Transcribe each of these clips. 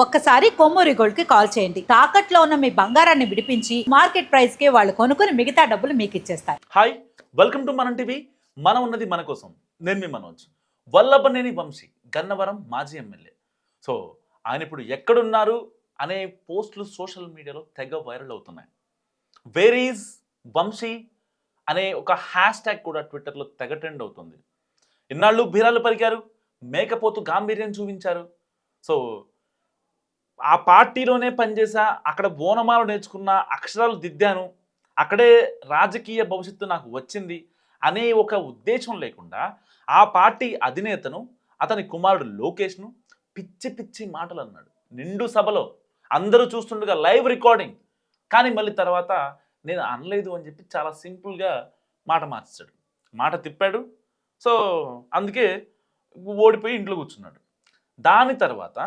ఒక్కసారి కొమ్మూరి గోల్డ్కి కాల్ చేయండి. తాకట్లో ఉన్న మీ బంగారాన్ని విడిపించి మార్కెట్ ప్రైస్కి వాళ్ళు కొనుక్కుని మిగతా డబ్బులు మీకు ఇచ్చేస్తారు. హాయ్ వెల్కమ్ టు మన టీవీ. మనం ఉన్నది మన కోసం. నేను మీ మనోజ్. వల్లభనేని వంశీ గన్నవరం మాజీ ఎమ్మెల్యే. సో ఆయన ఇప్పుడు ఎక్కడున్నారు అనే పోస్టులు సోషల్ మీడియాలో తెగ వైరల్ అవుతున్నాయి. వేర్ ఈజ్ వంశీ అనే ఒక హ్యాష్ ట్యాగ్ కూడా ట్విట్టర్లో తెగ ట్రెండ్ అవుతుంది. ఇన్నాళ్ళు బీరాలు పలికారు మేకపోతు గాంభీర్యం చూపించారు. సో ఆ పార్టీలోనే పనిచేసా అక్కడ బోనమాలు నేర్చుకున్న అక్షరాలు దిద్దాను అక్కడే రాజకీయ భవిష్యత్తు నాకు వచ్చింది అనే ఒక ఉద్దేశం లేకుండా ఆ పార్టీ అధినేతను అతని కుమారుడు లోకేష్ను పిచ్చి పిచ్చి మాటలు అన్నాడు. నిండు సభలో అందరూ చూస్తుండగా లైవ్ రికార్డింగ్. కానీ మళ్ళీ తర్వాత నేను అనలేదు అని చెప్పి చాలా సింపుల్గా మాట మార్చాడు. మాట తిప్పాడు. సో అందుకే ఓడిపోయి ఇంట్లో కూర్చున్నాడు. దాని తర్వాత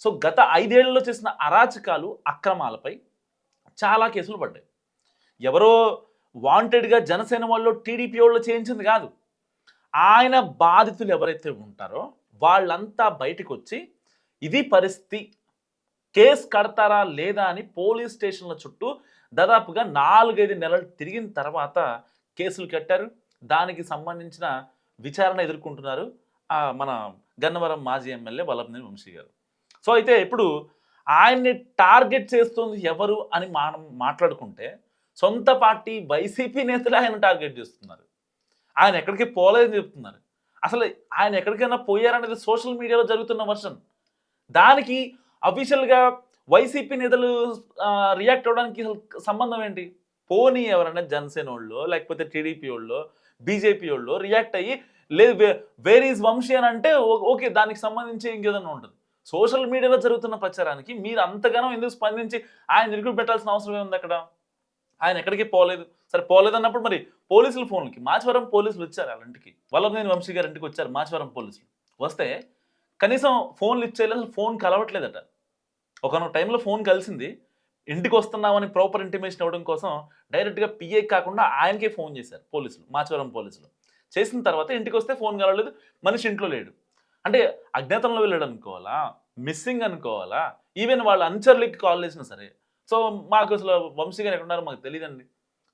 సో గత ఐదేళ్ళలో చేసిన అరాచకాలు అక్రమాలపై చాలా కేసులు పడ్డాయి. ఎవరో వాంటెడ్గా జనసేన వాళ్ళు టీడీపీ వాళ్ళు చేయించింది కాదు. ఆయన బాధితులు ఎవరైతే ఉంటారో వాళ్ళంతా బయటకు వచ్చి ఇది పరిస్థితి. కేసు కడతారా లేదా? అని పోలీస్ స్టేషన్ల చుట్టూ దాదాపుగా నాలుగైదు నెలలు తిరిగిన తర్వాత కేసులు కట్టారు. దానికి సంబంధించిన విచారణ ఎదుర్కొంటున్నారు మన గన్నవరం మాజీ ఎమ్మెల్యే వల్లభనేని వంశీ గారు. సో అయితే ఇప్పుడు ఆయన్ని టార్గెట్ చేస్తుంది ఎవరు అని మనం మాట్లాడుకుంటే సొంత పార్టీ వైసీపీ నేతలు ఆయన టార్గెట్ చేస్తున్నారు. ఆయన ఎక్కడికి పోలేదని చెప్తున్నారు. అసలు ఆయన ఎక్కడికైనా పోయారనేది సోషల్ మీడియాలో జరుగుతున్న వర్షన్. దానికి అఫీషియల్గా వైసీపీ నేతలు రియాక్ట్ అవ్వడానికి అసలు సంబంధం ఏంటి? పోనీ ఎవరైనా జనసేన వాళ్ళు లేకపోతే టీడీపీ వాళ్ళు బీజేపీ వాళ్ళు రియాక్ట్ అయ్యి లేదు వేర్ ఈజ్ వంశీ అని అంటే ఓ- ఓకే దానికి సంబంధించి ఇంకేదైనా ఉంటుంది. సోషల్ మీడియాలో జరుగుతున్న ప్రచారానికి మీరు అంతగానో ఎందుకు స్పందించి ఆయన ఇరుకుడు పెట్టాల్సిన అవసరం ఏముంది అక్కడ? ఆయన ఎక్కడికి పోలేదు? సరే పోలేదు అన్నప్పుడు మరి పోలీసుల ఫోన్లకి మాచవరం పోలీసులు వచ్చారు వాళ్ళ ఇంటికి వల్లభనేని వంశీ గారి ఇంటికి వచ్చారు మాచవరం పోలీసులు. వస్తే కనీసం ఫోన్లు ఇచ్చేయాలి అసలు ఫోన్ కలవట్లేదట. ఒకనొక టైంలో ఫోన్ కలిసింది. ఇంటికి వస్తున్నామని ప్రాపర్ ఇంటిమేషన్ ఇవ్వడం కోసం డైరెక్ట్గా పిఏ కాకుండా ఆయనకే ఫోన్ చేశారు పోలీసులు మాచవరం పోలీసులు. చేసిన తర్వాత ఇంటికి వస్తే ఫోన్ కలవలేదు మనిషి ఇంట్లో లేడు. అంటే అజ్ఞాతంలో వెళ్ళాడు అనుకోవాలా? మిస్సింగ్ అనుకోవాలా? ఈవెన్ వాళ్ళ అనుచరులకి కాల్ చేసినా సరే. సో మాకు అసలు వంశీ గారు ఎక్కడున్నారో మాకు తెలియదండి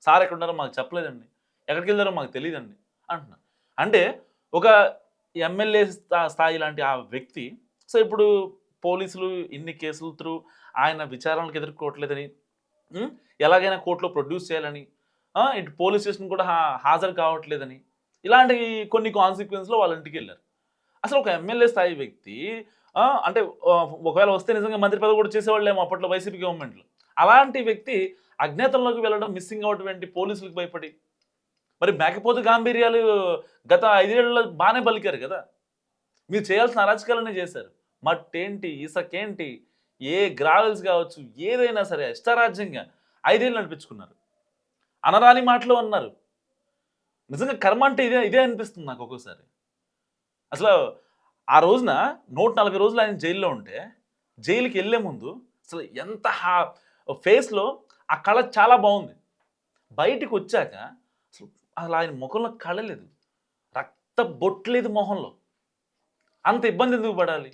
సార్ ఎక్కడున్నారో మాకు చెప్పలేదండి. ఎక్కడికి వెళ్ళారో మాకు తెలియదండి అంటున్నా. అంటే ఒక ఎమ్మెల్యే స్థాయి లాంటి ఆ వ్యక్తి సో ఇప్పుడు పోలీసులు ఇన్ని కేసులు త్రూ ఆయన విచారణలకు ఎదుర్కోవట్లేదని ఎలాగైనా కోర్టులో ప్రొడ్యూస్ చేయాలని ఇటు పోలీస్ స్టేషన్ కూడా హాజరు కావట్లేదని ఇలాంటి కొన్ని కాన్సిక్వెన్స్లో వాళ్ళ ఇంటికి వెళ్ళారు. అసలు ఒక ఎమ్మెల్యే స్థాయి వ్యక్తి అంటే ఒకవేళ వస్తే నిజంగా మంత్రి పదవి కూడా చేసేవాళ్ళేమో అప్పట్లో వైసీపీ గవర్నమెంట్లో. అలాంటి వ్యక్తి అజ్ఞాతంలోకి వెళ్ళడం మిస్సింగ్ అవడం ఏంటి పోలీసులకు భయపడి మరి మేకపోతు గాంభీర్యాలు గత ఐదేళ్ళలో బాగానే పలికారు కదా. మీరు చేయాల్సిన అరాచకాలనే చేశారు. మట్టేంటి ఇసకేంటి ఏ గ్రావెల్స్ కావచ్చు ఏదైనా సరే ఇష్టారాజ్యంగా ఐదేళ్ళు నడిపించుకున్నారు. అనరాని మాటలు అన్నారు. నిజంగా కర్మ అంటే ఇదే ఇదే అనిపిస్తుంది నాకు ఒక్కోసారి. అసలు ఆ రోజున నూట నలభై రోజులు ఆయన జైల్లో ఉంటే జైలుకి వెళ్ళే ముందు అసలు ఎంత హా ఫేస్లో ఆ కళ చాలా బాగుంది. బయటికి వచ్చాక అసలు అసలు ఆయన ముఖంలో కళ లేదు. రక్త బొట్లేదు మొహంలో. అంత ఇబ్బంది ఎందుకు పడాలి?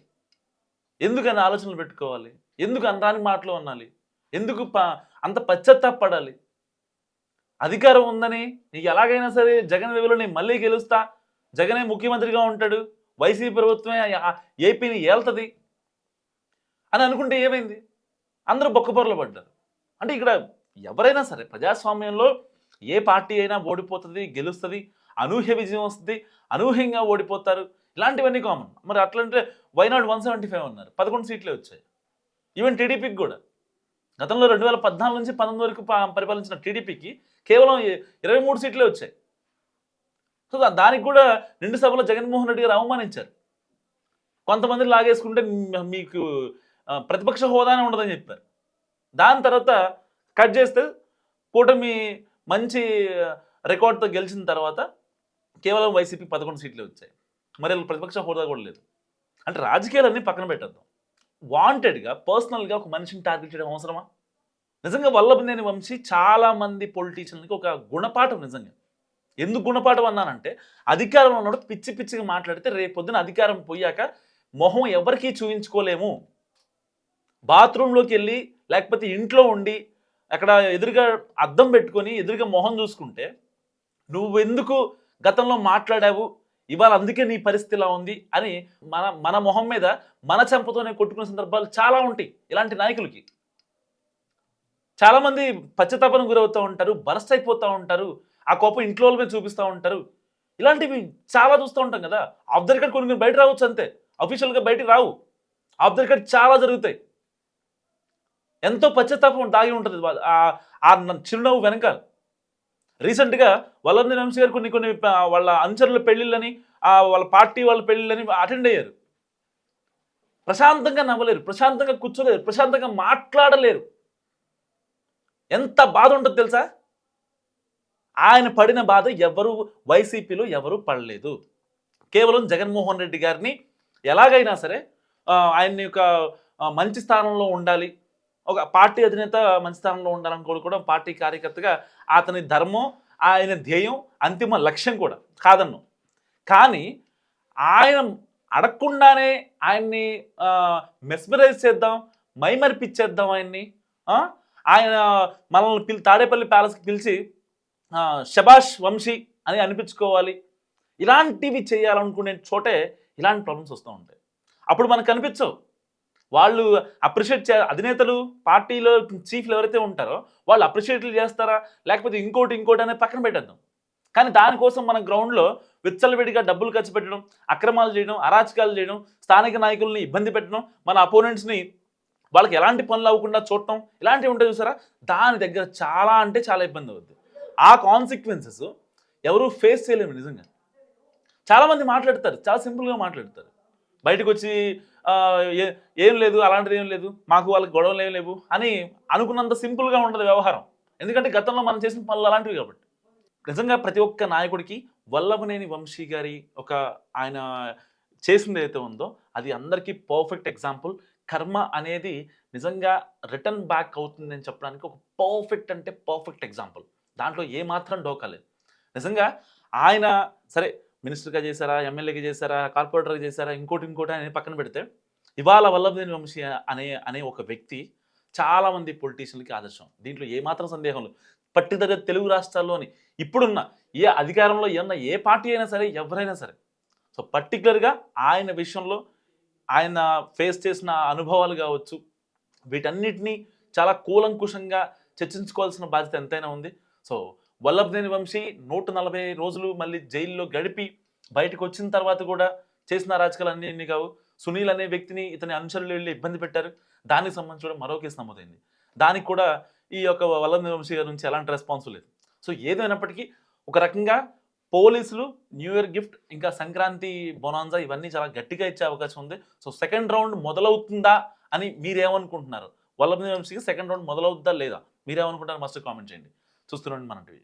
ఎందుకని ఆలోచనలు పెట్టుకోవాలి? ఎందుకు అందానికి మాటలు అనాలి? ఎందుకు ప అంత పశ్చాత్తాపడాలి? అధికారం ఉందని నీకు ఎలాగైనా సరే జగన్ వేవులో నేను మళ్ళీ గెలుస్తా జగనే ముఖ్యమంత్రిగా ఉంటాడు వైసీపీ ప్రభుత్వమే ఏపీని ఏల్తుంది అని అనుకుంటే ఏమైంది? అందరూ బొక్కపొరలు పడ్డారు. అంటే ఇక్కడ ఎవరైనా సరే ప్రజాస్వామ్యంలో ఏ పార్టీ అయినా ఓడిపోతుంది గెలుస్తుంది అనూహ్య విజయం వస్తుంది అనూహ్యంగా ఓడిపోతారు. ఇలాంటివన్నీ కామన్ మరి అట్లంటే వైనాడు వన్ సెవెంటీ ఫైవ్ అన్నారు. పదకొండు సీట్లే వచ్చాయి. ఈవెన్ టీడీపీకి కూడా. గతంలో రెండు వేల పద్నాలుగు నుంచి పంతొమ్మిది వరకు పరిపాలించిన టీడీపీకి కేవలం ఇరవై మూడు సీట్లే వచ్చాయి. సో దానికి కూడా నిండు సభలో జగన్మోహన్ రెడ్డి గారు అవమానించారు. కొంతమంది లాగేసుకుంటే మీకు ప్రతిపక్ష హోదానే ఉండదని చెప్పారు. దాని తర్వాత కట్ చేస్తే కూటమి మంచి రికార్డ్తో గెలిచిన తర్వాత కేవలం వైసీపీ పదకొండు సీట్లు వచ్చాయి. మరి ప్రతిపక్ష హోదా కూడా లేదు. అంటే రాజకీయాలన్నీ పక్కన పెట్టద్దాం. వాంటెడ్గా పర్సనల్గా ఒక మనిషిని టార్గెట్ చేయడం అవసరమా? నిజంగా వల్లభనేని వంశీ చాలామంది పొలిటీషియన్కి ఒక గుణపాఠం నిజంగా. ఎందుకు గుణపాఠం అన్నానంటే అధికారంలో ఉన్నప్పుడు పిచ్చి పిచ్చిగా మాట్లాడితే రేపు పొద్దున అధికారం పోయాక మొహం ఎవరికీ చూపించుకోలేము బాత్రూంలోకి వెళ్ళి లేకపోతే ఇంట్లో ఉండి అక్కడ ఎదురుగా అద్దం పెట్టుకొని ఎదురుగా మొహం చూసుకుంటే నువ్వు ఎందుకు గతంలో మాట్లాడావు? ఇవాళ అందుకే నీ పరిస్థితి ఇలా ఉంది అని మన మన మొహం మీద మన చెంపతోనే కొట్టుకునే సందర్భాలు చాలా ఉంటాయి ఇలాంటి నాయకులకి. చాలామంది పశ్చాత్తాపం గురవుతూ ఉంటారు బరస్ట్ అయిపోతూ ఉంటారు ఆ కోపం ఇంట్లో వాళ్ళ మీద చూపిస్తూ ఉంటారు. ఇలాంటివి చాలా చూస్తూ ఉంటాం కదా. ఆఫ్ ద రికార్డ్ కొన్ని కొన్ని బయట రావచ్చు అంతే. అఫీషియల్గా బయటికి రావు. ఆఫ్ ద రికార్డ్ చాలా జరుగుతాయి. ఎంతో పశ్చాత్తాపం దాగి ఉంటుంది. ఆ- చిరునవ్వు వెనకాల. రీసెంట్గా వల్లంది వంశీ గారు కొన్ని కొన్ని వాళ్ళ అనుచరుల పెళ్ళిళ్ళని వాళ్ళ పార్టీ వాళ్ళ పెళ్ళిళ్ళని అటెండ్ అయ్యారు. ప్రశాంతంగా నవ్వలేరు. ప్రశాంతంగా కూర్చోలేరు. ప్రశాంతంగా మాట్లాడలేరు. ఎంత బాధ ఉంటుంది తెలుసా? ఆయన పడిన బాధ ఎవరు వైసీపీలో ఎవరు పడలేదు. కేవలం జగన్మోహన్ రెడ్డి గారిని ఎలాగైనా సరే ఆయన ఆయన్ని ఒక మంచి స్థానంలో ఉండాలి. ఒక పార్టీ అధినేత మంచి స్థానంలో ఉండాలని కోరుకోవడం పార్టీ కార్యకర్తగా అతని ధర్మం ఆయన ధ్యేయం అంతిమ లక్ష్యం కూడా కాదన్ను. కానీ ఆయన అడగకుండానే ఆయన్ని మెస్మరైజ్ చేద్దాం మైమరిపిచ్చేద్దాం ఆయన్ని ఆయన మనల్ని పిలి తాడేపల్లి ప్యాలెస్కి పిలిచి శబాష్ వంశీ అని అనిపించుకోవాలి. ఇలాంటివి చేయాలనుకునే చోటే ఇలాంటి ప్రాబ్లమ్స్ వస్తూ ఉంటాయి. అప్పుడు మనకు కనిపించవు వాళ్ళు అప్రిషియేట్ చే అధినేతలు పార్టీలో చీఫ్లు ఎవరైతే ఉంటారో వాళ్ళు అప్రిషియేట్లు చేస్తారా? లేకపోతే ఇంకోటి ఇంకోటి అనేది పక్కన పెట్టేద్దాం. కానీ దానికోసం మన గ్రౌండ్లో విచ్చలవిడిగా డబ్బులు ఖర్చు పెట్టడం అక్రమాలు చేయడం అరాచకాలు చేయడం స్థానిక నాయకుల్ని ఇబ్బంది పెట్టడం మన అపోనెంట్స్ని వాళ్ళకి ఎలాంటి పనులు అవ్వకుండా చూడటం ఇలాంటివి ఉంటాయి చూసారా? దాని దగ్గర చాలా అంటే చాలా ఇబ్బంది అవుద్ది. ఆ కాన్సిక్వెన్సెస్ ఎవరు ఫేస్ చేయలేము నిజంగా. చాలామంది మాట్లాడతారు చాలా సింపుల్గా మాట్లాడతారు. బయటకు వచ్చి ఏ- ఏం లేదు అలాంటిది ఏం లేదు మాకు వాళ్ళకి గొడవలు ఏం లేవు అని అనుకున్నంత సింపుల్గా ఉండదు వ్యవహారం. ఎందుకంటే గతంలో మనం చేసిన పనులు అలాంటివి కాబట్టి. నిజంగా ప్రతి ఒక్క నాయకుడికి వల్లభనేని వంశీ గారి ఒక ఆయన చేసింది ఏదైతే ఉందో అది అందరికీ పర్ఫెక్ట్ ఎగ్జాంపుల్ కర్మ అనేది నిజంగా రిటర్న్ బ్యాక్ అవుతుందని చెప్పడానికి ఒక పర్ఫెక్ట్ అంటే పర్ఫెక్ట్ ఎగ్జాంపుల్ దాంట్లో ఏమాత్రం డోకాలేదు నిజంగా ఆయన సరే మినిస్టర్గా చేశారా ఎమ్మెల్యేగా చేశారా కార్పొరేటర్గా చేశారా ఇంకోటి ఇంకోటి అని పక్కన పెడితే ఇవాళ వల్లభనేని వంశీ అనే అనే ఒక వ్యక్తి చాలామంది పొలిటీషియన్లకి ఆదర్శం. దీంట్లో ఏమాత్రం సందేహం లేదు. పట్టిదగ్గర తెలుగు రాష్ట్రాల్లోని ఇప్పుడున్న ఏ అధికారంలో ఉన్న ఏ పార్టీ అయినా సరే ఎవరైనా సరే. సో పర్టికులర్గా ఆయన విషయంలో ఆయన ఫేస్ చేసిన అనుభవాలు కావచ్చు వీటన్నిటినీ చాలా కూలంకుషంగా చర్చించుకోవాల్సిన బాధ్యత ఎంతైనా ఉంది. సో వల్లభనేని వంశీ నూట నలభై రోజులు మళ్ళీ జైల్లో గడిపి బయటకు వచ్చిన తర్వాత కూడా చేసిన అరాచకాలు అన్ని కావు? సునీల్ అనే వ్యక్తిని ఇతని అనుచరులు వెళ్ళి ఇబ్బంది పెట్టారు. దానికి సంబంధించి కూడా మరో కేసు నమోదైంది. దానికి కూడా ఈ యొక్క వల్లభనేని వంశీ గారి నుంచి ఎలాంటి రెస్పాన్స్ లేదు. సో ఏదైనప్పటికీ ఒక రకంగా పోలీసులు న్యూ ఇయర్ గిఫ్ట్ ఇంకా సంక్రాంతి బొనాన్సా ఇవన్నీ చాలా గట్టిగా ఇచ్చే అవకాశం ఉంది. సో సెకండ్ రౌండ్ మొదలవుతుందా అని మీరేమనుకుంటున్నారు? వల్లభనేని వంశీకి సెకండ్ రౌండ్ మొదలవుద్దా లేదా? మీరేమనుకుంటారు మస్ట్ కామెంట్ చేయండి. చూస్తున్నాం మన టీవీ